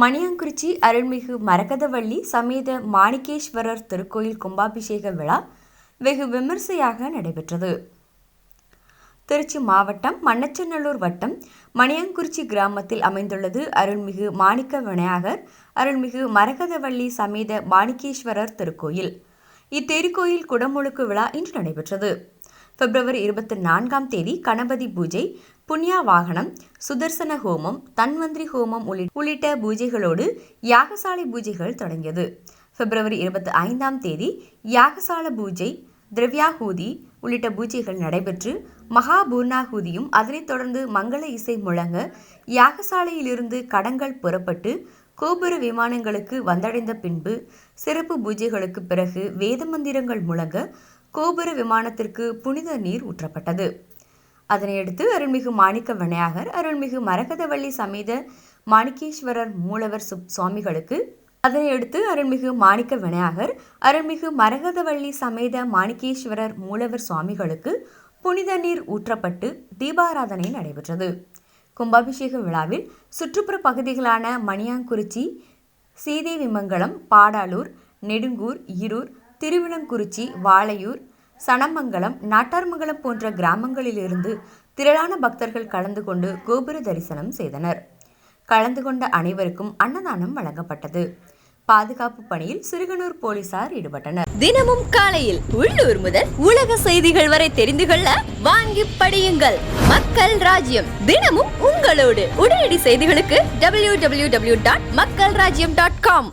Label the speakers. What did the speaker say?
Speaker 1: மணியாங்குறிச்சி அருள்மிகு மரகதவள்ளி சமேத மாணிக்கேஸ்வரர் திருக்கோயில் கும்பாபிஷேக விழா வெகு விமர்சையாக நடைபெற்றது. திருச்சி மாவட்டம் மண்ணச்சநல்லூர் வட்டம் மணியங்குறிச்சி கிராமத்தில் அமைந்துள்ளது அருள்மிகு மாணிக்க விநாயகர் அருள்மிகு மரகதவள்ளி சமேத மாணிக்கேஸ்வரர் திருக்கோயில். இத்திருக்கோயில் குடமுழுக்கு விழா இன்று நடைபெற்றது. பிப்ரவரி இருபத்தி நான்காம் தேதி கணபதி பூஜை புண்ணியா வாகனம் சுதர்சன ஹோமம் தன்வந்திரி ஹோமம் உள்ளிட்ட பூஜைகளோடு யாகசாலை பூஜைகள் தொடங்கியது. பிப்ரவரி இருபத்தி ஐந்தாம் தேதி யாகசால பூஜை திரவியாஹூதி உள்ளிட்ட பூஜைகள் நடைபெற்று மகாபூர்ணாகூதியும் அதனைத் தொடர்ந்து மங்கள இசை முழங்க யாகசாலையிலிருந்து கடங்கள் புறப்பட்டு கோபுர விமானங்களுக்கு வந்தடைந்த பின்பு சிறப்பு பூஜைகளுக்கு பிறகு வேத மந்திரங்கள் முழங்க கோபுர விமானத்திற்கு புனித நீர் ஊற்றப்பட்டது. அதனையடுத்து அருள்மிகு மாணிக்க விநாயகர் அருள்மிகு மரகதவள்ளி சமேத மாணிக்கேஸ்வரர் மூலவர் சுப் சுவாமிகளுக்கு அதனையடுத்து அருள்மிகு மாணிக்க விநாயகர் அருள்மிகு மரகதவள்ளி சமேத மாணிக்கேஸ்வரர் மூலவர் சுவாமிகளுக்கு புனித நீர் ஊற்றப்பட்டு தீபாராதனை நடைபெற்றது. கும்பாபிஷேக விழாவில் சுற்றுப்புற பகுதிகளான மணியாங்குறிச்சி சீதேவிமங்கலம் பாடாலூர் நெடுங்கூர் ஈரூர் திருவிளங்குறிச்சி வாளையூர் சனமங்கலம் நாட்டார்மங்கலம் போன்ற கிராமங்களிலிருந்து திரளான பக்தர்கள் கலந்து கொண்டு கோபுர தரிசனம் செய்தனர். கலந்து கொண்ட அனைவருக்கும் அன்னதானம் வழங்கப்பட்டது. பாதுகாப்பு பணியில் சிறுகனூர் போலீசார் ஈடுபட்டனர்.
Speaker 2: தினமும் காலையில் உள்ளூர் முதல் உலக செய்திகள் வரை தெரிந்து கொள்ள வாங்கி படியுங்கள். மக்கள் ராஜ்யம். தினமும் உங்களோடு உடனடி செய்திகளுக்கு www.மக்கள்ராஜ்யம்.com டாட் மக்கள் ராஜ்யம் டாட் காம்